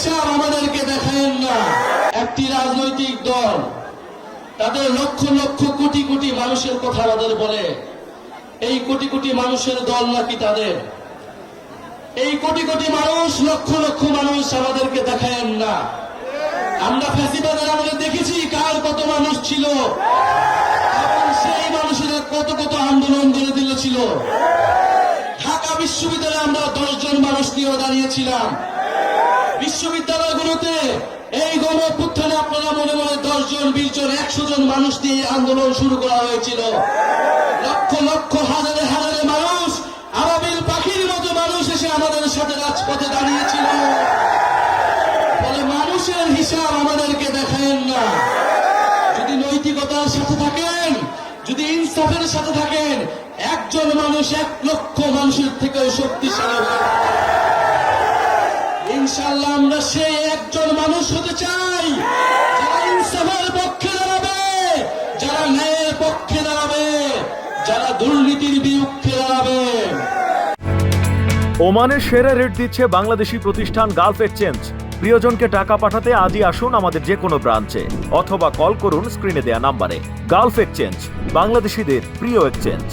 হিসাব আমাদেরকে দেখায়েন না। একটি রাজনৈতিক দল, তাদের লক্ষ লক্ষ কোটি কোটি মানুষের কথা আমাদের বলে। এই কোটি কোটি মানুষের দল নাকি তাদের? এই কোটি কোটি মানুষ, লক্ষ লক্ষ মানুষ আমাদেরকে দেখায়েন না। আমরা ফ্যাসিবাদের আমাদের দেখেছি কার কত মানুষ ছিল। সেই মানুষেরা কত কত আন্দোলন করে দিয়েছিল ঢাকা বিশ্ববিদ্যালয়ে আমরা দশজন মানুষ নিয়ে দাঁড়িয়েছিলাম। বিশ্ববিদ্যালয়গুলোতে এই গণপুত্থানে আপনারা মনে মনে দশ জন বিশ জন একশো জন মানুষ দিয়ে আন্দোলন শুরু করা হয়েছিল। লক্ষ লক্ষ, হাজারে হাজারে মানুষ, আবাবিল পাখির মতো মানুষ এসে আমাদের সাথে রাজপথে দাঁড়িয়েছিল। ফলে মানুষের হিসাব আমাদেরকে দেখায়েন না। যদি নৈতিকতার সাথে থাকেন, যদি ইনসাফের সাথে থাকেন, একজন মানুষ এক লক্ষ মানুষের থেকেও শক্তিশালী হতে চাই। যারা ইনসাফের পক্ষে দাঁড়াবে, যারা ন্যায়ের পক্ষে দাঁড়াবে, যারা দুর্নীতির বিরুদ্ধে দাঁড়াবে। ওমানের সেরা রেট দিচ্ছে বাংলাদেশি প্রতিষ্ঠান গালফ এক্সচেঞ্জ। প্রিয়জনকে টাকা পাঠাতে আজই আসুন আমাদের যে কোনো ব্রাঞ্চে, অথবা কল করুন স্ক্রিনে দেয়া নাম্বারে। গালফ এক্সচেঞ্জ, বাংলাদেশিদের প্রিয় এক্সচেঞ্জ।